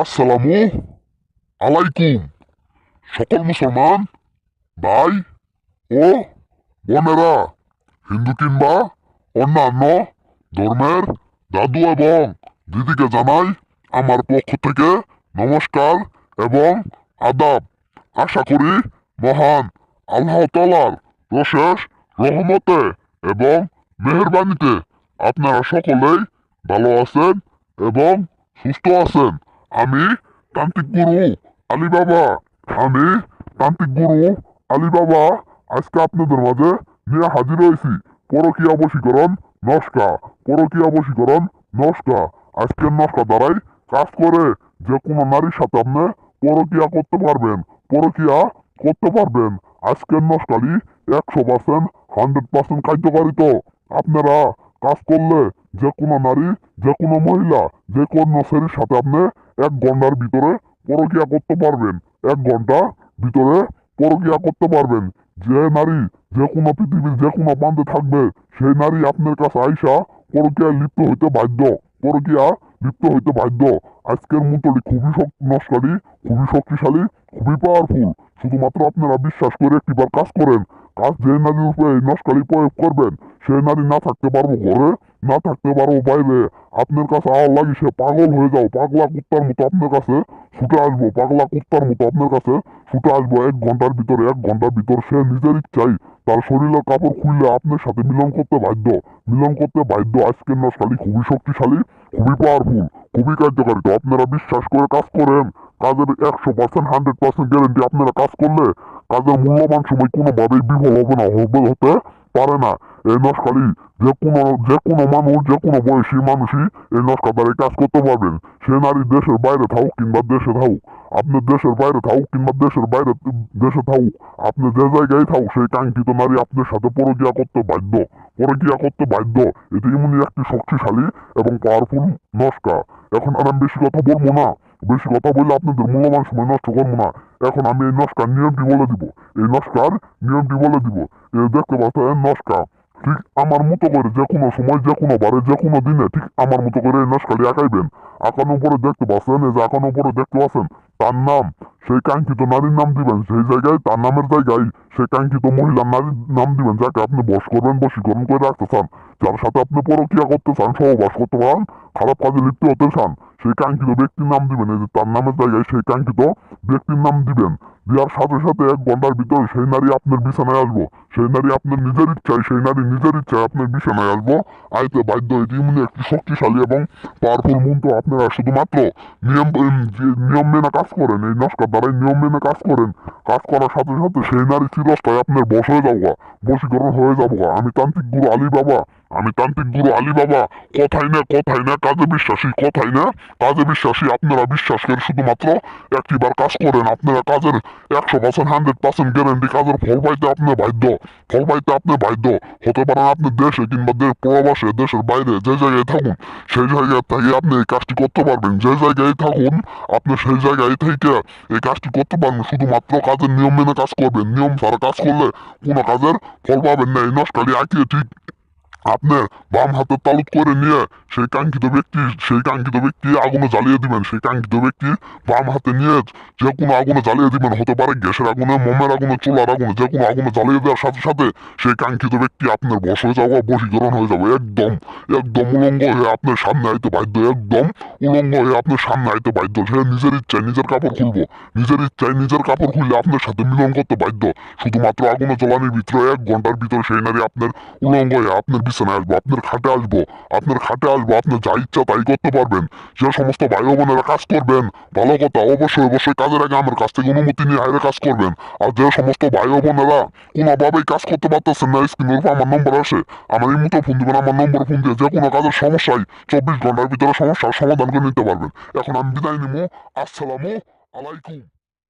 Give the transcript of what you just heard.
আসসালামু আলাইকুম। সকল মুসলমান, ভাই ও বোনেরা, হিন্দু কিংবা অন্যান্য ধর্মের দাদু এবং দিদিকে জানাই আমার পক্ষ থেকে নমস্কার এবং আদাব। আশা করি মহান আল্লাহ তালার প্রশেষ রহমতে এবং মেহরবানিতে আপনারা সকলেই ভালো আছেন এবং সুস্থ আছেন। আমি তান্ত্রিক গুরু আলী বাবা আমি তান্ত্রিক গুরু আলী বাবা আজকে আপনাদের মাঝে নিয়ে হাজির হয়েছি। পরকীয়া বশীকরণ নস্কা। পরকীয়া বশীকরণ নস্কা। আজকের নস্কা দ্বারাই কাজ করে যে কোনো নারীর সাথে আপনি পরকীয়া করতে পারবেন। পরকীয়া করতে পারবেন। আজকের নস্কালি একশো পার্সেন্ট হান্ড্রেড পার্সেন্ট কার্যকারিত। আপনারা কাজ করলে যে কোনো নারী, যে কোনো মহিলা, যে কোনো শ্রেণির সাথে আপনি এক ঘণ্টার ভিতরে পরকিয়া করতে পারবেন। এক ঘণ্টা ভিতরে পরকিয়া করতে পারবেন। যে নারী যে কোনো পৃথিবীর যে কোনো প্রান্তে থাকবে, সেই নারী আপনার কাছে আইসা পরকিয়ায় লিপ্ত হইতে বাধ্য। পরকিয়া লিপ্ত হইতে বাধ্য। আজকের মন্ত্রটি খুবই নস্কারী খুবই শক্তিশালী, খুবই পাওয়ারফুল শুধুমাত্র আপনারা বিশ্বাস করে একটিবার কাজ করেন। কাজ যে নারীর উপরে এই নস্কারি প্রয়োগ করবেন সেই নারী না থাকতে পারব ঘরে, না থাকতে পারব বাইরে। আপনার কাছে আওয়ার লাগি, সে পাগল হয়ে যাও। পাগলা কুত্তার মতো আপনার কাছে ছুটে আসব, পাগলা কুত্তার মতো আপনার কাছে ছুটে আসব। এক ঘণ্টার ভিতরে, এক ঘণ্টার ভিতর সে নিজের ইচ্ছাই তার শরীরের কাপড় খুললে আপনার সাথে মিলন করতে বাধ্য। মিলন করতে বাধ্য। আজকের নস্কালি খুবই শক্তিশালী, খুবই পাওয়ারফুল খুবই কার্যকারী। তো আপনারা বিশ্বাস করে কাজ করেন। কাজের একশো পার্সেন্ট হান্ড্রেড পার্সেন্ট গ্যারেন্টি আপনারা কাজ করলে কাজের মূল্যবান সময় কোনোভাবেই বিফল হবে না, হবে হতে পারে না। এই নস্কালি যে কোনো যে কোনো মানুষ, যে কোনো বয়সী মানুষই এই নস্কা দ্বারা কাজ করতে পারবেন সে নারী দেশের বাইরে থাকুক কিংবা দেশে থাকুক। আপনি দেশের বাইরে থাকুক কিংবা দেশের বাইরে, দেশে থাকুক, আপনি যে জায়গায় থাকুক, সেই কাঙ্ক্ষিত নারী আপনার সাথে পরকিয়া করতে বাধ্য। পরকিয়া করতে বাধ্য। এটি এমনই একটি শক্তিশালী এবং পাওয়ারফুল নস্কা এখন আর আমি বেশি কথা বলব না। বেশি কথা বললে আপনাদের মূল্যবান সময় নষ্ট করব না। এখন আমি এই নস্কার নিয়মটি বলে দিব। এই নস্কার নিয়মটি বলে দিব। এই দেখতে পাচ্ছেন নস্কা ঠিক আমার মতো করে যে কোনো সময়, যে কোনো বারে, যে কোনো দিনে ঠিক আমার মতো করে এই নস্কাটি আঁকাইবেন। আঁকানোর পরে দেখতে পাচ্ছেন, এই যে আঁকানোর পরে দেখতে পাচ্ছেন, তার নাম, সেই কাঙ্ক্ষিত নারীর নাম দিবেন। সেই জায়গায় তার নামের জায়গায় সেই কাঙ্ক্ষিত মহিলার নারীর নাম দিবেন, যাকে আপনি বস করবেন, বশীকরণ করে রাখতে চান। যার সাথে আপনি পরকিয়া করতে চান, সহবাস করতে পারেন খারাপ কাজে লিপ্ত হতে চান সেই কাঙ্ক্ষিত ব্যক্তির নাম দিবেন এই যে তার নামের জায়গায় সেই কাঙ্ক্ষিত ব্যক্তির নাম দিবেন। দেওয়ার সাথে সাথে এক ঘণ্টার ভিতরে সেই নারী আপনার বিছানায় আসব। সেই নারী আপনার নিজের ইচ্ছায় সেই নারী নিজের ইচ্ছায় আপনার বিছানায় আসব। আইতে বাধ্য এটি একটি শক্তিশালী এবং পাওয়ারফুল মন্ত্র আপনারা শুধুমাত্র নিয়ম নিয়ম মেনে কাজ করেন এই নস্কার দ্বারাই নিয়ম মেনে কাজ করেন। কাজ করার সাথে সাথে সেই নারী চিরস্থায় আপনার বস হয়ে যাব গা, বশীকরণ হয়ে যাব আমি তান্ত্রিক গুরু আলী বাবা আমি তান্ত্রিক গুরু আলী বাবা কথাই না কথাই না কাজে বিশ্বাসী কথাই না। কাজে বিশ্বাসী, আপনারা বিশ্বাস করে শুধুমাত্র একটিবার কাজ করেন। আপনারা কাজের একশো পার্সেন্ট হান্ড্রেড পার্সেন্ট গ্যারেন্টি কাজের ফল পাইতে আপনি বাধ্য। ফল পাইতে আপনি বাধ্য। হতে পারেন আপনি দেশে কিংবা প্রবাসে, দেশের বাইরে যে জায়গায় থাকুন, সেই জায়গায় থেকে আপনি এই কাজটি করতে পারবেন। যে জায়গায় থাকুন, আপনি সেই জায়গায় থেকে এই কাজটি করতে পারবেন। শুধুমাত্র কাজের নিয়ম মেনে কাজ করবেন। নিয়ম ছাড়া কাজ করলে কোনো কাজের ফল পাবেন না। এই নষ্টালি আঁকিয়ে ঠিক আপনি বাম হাতের তালুত করে নিয়ে সেই কাঙ্ক্ষিত ব্যক্তি, সেই কাঙ্ক্ষিত ব্যক্তি আগুনে জ্বালিয়ে দিবেন, সেই কাঙ্ক্ষিত ব্যক্তি বাম হাতে নিয়ে যে কোনো আগুনে জ্বালিয়ে দিবেন, হতে পারে গ্যাসের আগুনে, মোমের আগুনে, চুলার আগুনে, যে কোনো আগুনে জ্বালিয়ে দেওয়ার সাথে সাথে সেই কাঙ্ক্ষিত ব্যক্তি আপনার বশ হয়ে যাব, বশীকরণ হয়ে যাবে, একদম একদম উলঙ্গ হয়ে আপনার সামনে আইতে বাধ্য, একদম উলঙ্গ হয়ে আপনার সামনে আইতে বাধ্য। সে নিজের ইচ্ছায় নিজের কাপড় খুলবো, নিজের ইচ্ছায় নিজের কাপড় খুললে আপনার সাথে মিলন করতে বাধ্য। শুধুমাত্র আগুনে জ্বলানির ভিতরে, এক ঘণ্টার ভিতরে সেই নারী আপনার উলঙ্গ হয়ে আপনার বিছানায় আসব, আপনার খাটে আসব। আপনার খাটে আসব আপনার যা ইচ্ছা তাই করতে পারবেন। যে সমস্ত ভাই বোনেরা কাজ করবেন, ভালো কথা, অবশ্যই অবশ্যই কাজের আগে আমার কাছ থেকে অনুমতি নিয়ে হাইরে কাজ করবেন। আর যে সমস্ত ভাই বোনেরা কোনোভাবেই কাজ করতে পারতেছেন না, স্ক্রিনের উপর আমার নম্বর আসে আমার এই মতো ফোন দিবেন, আমার নম্বর ফোন দিয়ে যে কোনো কাজের সমস্যায় চব্বিশ ঘণ্টার ভিতরে সমস্যার সমাধান করে নিতে পারবেন। এখন আমি বিদায় নিবো। আসসালামু আলাইকুম।